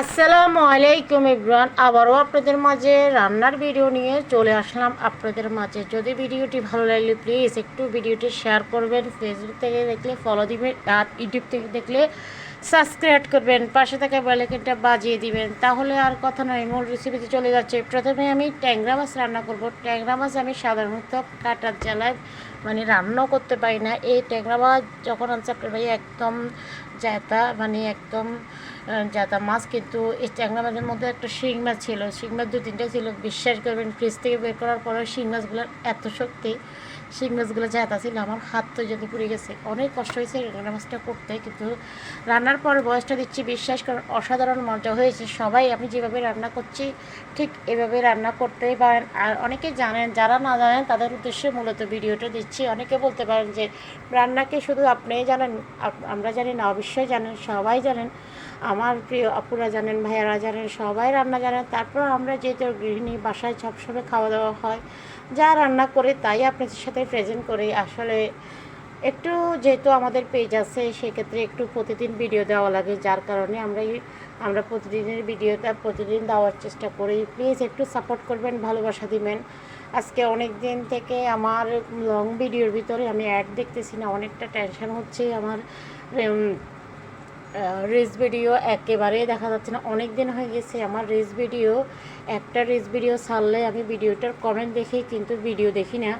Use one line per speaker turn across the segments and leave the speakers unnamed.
আসসালামু আলাইকুম ইব্রান আবারও আপনাদের মাঝে রান্নার ভিডিও নিয়ে চলে আসলাম আপনাদের মাঝে। যদি ভিডিওটি ভালো লাগলে প্লিজ একটু ভিডিওটি শেয়ার করবেন ফেসবুক থেকে দেখলে ফলো দিবেন, আর ইউটিউব থেকে দেখলে সাবস্ক্রাইব করবেন, পাশে থাকা বেলাইকনটা বাজিয়ে দিবেন। তাহলে আর কথা নয় মূল রেসিপিতে চলে যাচ্ছে। প্রথমে আমি ট্যাংরা মাছ রান্না করব। ট্যাংরা মাছ আমি সাধারণত কাটার জ্বালায় মানে রান্নাও করতে পারি না। এই ট্যাংরা মাছ যখন আনছে আপনার ভাই একদম জাতা মানে একদম জাতা মাছ কিন্তু এই ট্যাংরা মাছের মধ্যে একটা শিং মাছ ছিল, শিং মাছ দু তিনটা ছিল। বিশ্বাস করবেন ফ্রিজ থেকে বের করার পরে শিং মাছগুলোর এত শক্তি, শিং মাছগুলো জাতা ছিল, আমার হাত তো যদি পুড়ে গেছে। অনেক কষ্ট হয়েছে ট্যাংরা মাছটা করতে, কিন্তু রান্নার পরে বয়সটা দিচ্ছি, বিশ্বাস করেন, অসাধারণ মজা হয়েছে। সবাই, আমি যেভাবে রান্না করছি, ঠিক এভাবে রান্না করতেই পারেন। আর অনেকে জানেন, যারা না জানেন, তাদের উদ্দেশ্যে মূলত ভিডিওটা দিচ্ছি। অনেকে বলতে পারেন যে রান্নাকে শুধু আপনিই জানেন? আমরা জানি না, অবশ্যই জানেন, সবাই জানেন। আমার প্রিয় আপুরা জানেন, ভাইয়ারা জানেন, সবাই রান্না জানেন তারপর আমরা যেহেতু গৃহিণী, বাসায় সবসময় খাওয়া দাওয়া হয়, যা রান্না করে তাই আপনাদের সাথে প্রেজেন্ট করি। আসলে একটু যেহেতু আমাদের পেজ আছে, সেক্ষেত্রে একটু প্রতিদিন ভিডিও দেওয়া লাগে, যার কারণে আমরা আমরা প্রতিদিনের ভিডিওটা প্রতিদিন দেওয়ার চেষ্টা করি। প্লিজ একটু সাপোর্ট করবেন, ভালোবাসা দিবেন। আজকে অনেক দিন থেকে আমার লং ভিডিওর ভিতরে আমি অ্যাড দেখতেছি না, অনেকটা টেনশন হচ্ছে আমার রিলস ভিডিও একেবারেই দেখা যাচ্ছে না। অনেক দিন হয়ে গেছে আমার রিলস ভিডিও, একটা রিলস ভিডিও ছাড়লে আমি ভিডিওটার কমেন্ট দেখি, কিন্তু ভিডিও দেখি না।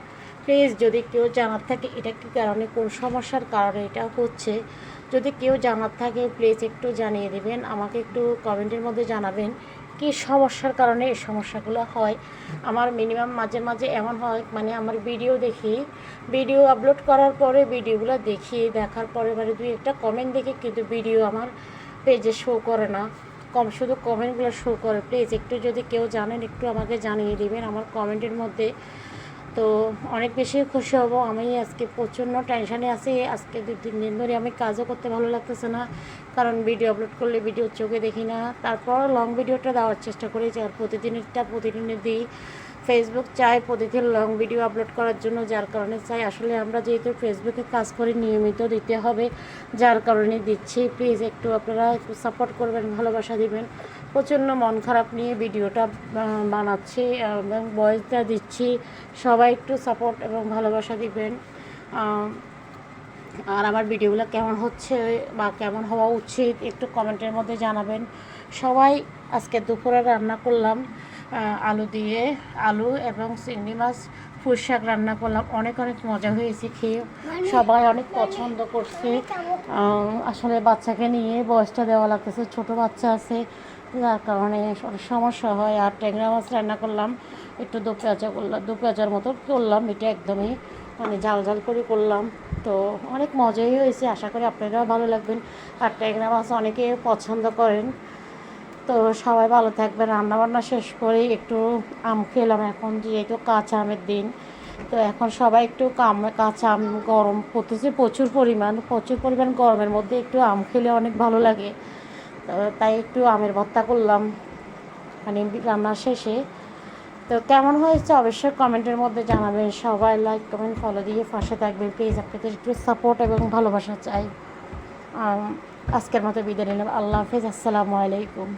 প্লিজ যদি কেউ জানার থাকে, এটা কী কারণে, কোন সমস্যার কারণে এটা হচ্ছে? যদি কেউ জানার থাকে, প্লিজ একটু জানিয়ে দেবেন, আমাকে একটু কমেন্টের মধ্যে জানাবেন কি সমস্যার কারণে এই সমস্যাগুলো হয়। আমার মিনিমাম মাঝে মাঝে এমন হয় মানে আমার ভিডিও দেখি, ভিডিও আপলোড করার পরে ভিডিওগুলো দেখি, দেখার পরে মানে দুই একটা কমেন্ট দেখি, কিন্তু ভিডিও আমার পেজে শো করে না। কম, শুধু কমেন্টগুলো শো করে। প্লিজ একটু যদি কেউ জানেন, একটু আমাকে জানিয়ে দিবেন, আমার কমেন্টের মধ্যে। তো অনেক বেশি খুশি হব। আমি আজকে প্রচণ্ড টেনশানে আছি। আজকে দু তিন দিন ধরে আমি কাজও করতে ভালো লাগতেছে না। কারণ ভিডিও আপলোড করলে ভিডিও চোখে দেখি না। তারপর লং ভিডিওটা দেওয়ার চেষ্টা করি আর প্রতিদিনেরটা প্রতিদিনে দিই। ফেসবুক চাই প্রতিদিন লং ভিডিও আপলোড করার জন্য, যার কারণে চাই আসলে আমরা যেহেতু ফেসবুকে কাজ করি, নিয়মিত দিতে হবে, যার কারণে দিচ্ছি। প্লিজ একটু আপনারা একটু সাপোর্ট করবেন, ভালোবাসা দিবেন। প্রচণ্ড মন খারাপ নিয়ে ভিডিওটা বানাচ্ছি এবং ভয়েসটা দিচ্ছি। সবাই একটু সাপোর্ট এবং ভালোবাসা দিবেন। আর আমার ভিডিওগুলো কেমন হচ্ছে বা কেমন হওয়া উচিত একটু কমেন্টের মধ্যে জানাবেন। সবাই আজকে দুপুরে রান্না করলাম। আলু দিয়ে আলু এবং চিংড়ি মাছ ফুল শাক রান্না করলাম। অনেক অনেক মজা হয়েছে খেয়ে। সবাই অনেক পছন্দ করছে। আসলে বাচ্চাকে নিয়ে বয়সটা দেওয়া লাগতেছে ছোট বাচ্চা আছে। যার কারণে অনেক সমস্যা হয়। আর ট্যাংরা মাছ রান্না করলাম একটু দু পেঁচা করলাম দু পেঁচার মতো করলাম। এটা একদমই মানে ঝাল জাল করে করলাম। তো অনেক মজাই হয়েছে। আশা করি আপনারাও ভালো লাগবেন। আর ট্যাংরা মাছ অনেকে পছন্দ করেন। তো সবাই ভালো থাকবেন, রান্নাবান্না শেষ করে, একটু আম খেলাম এখন, যেহেতু কাঁচা আমের দিন। তো এখন সবাই একটু কাঁচা আম গরম পড়তেছে প্রচুর পরিমাণ প্রচুর পরিমাণ গরমের মধ্যে একটু আম খেলে অনেক ভালো লাগে। তাই একটু আমের ভর্তা করলাম মানে রান্না শেষে। তো কেমন হয়েছে অবশ্যই কমেন্টের মধ্যে জানাবেন। সবাই লাইক কমেন্ট ফলো দিয়ে পাশে থাকবেন। প্লিজ আপনাদের একটু সাপোর্ট এবং ভালোবাসা চাই। আজকের মতো বিদায় নিলাম। আল্লাহ হাফেজ, আসসালামু আলাইকুম।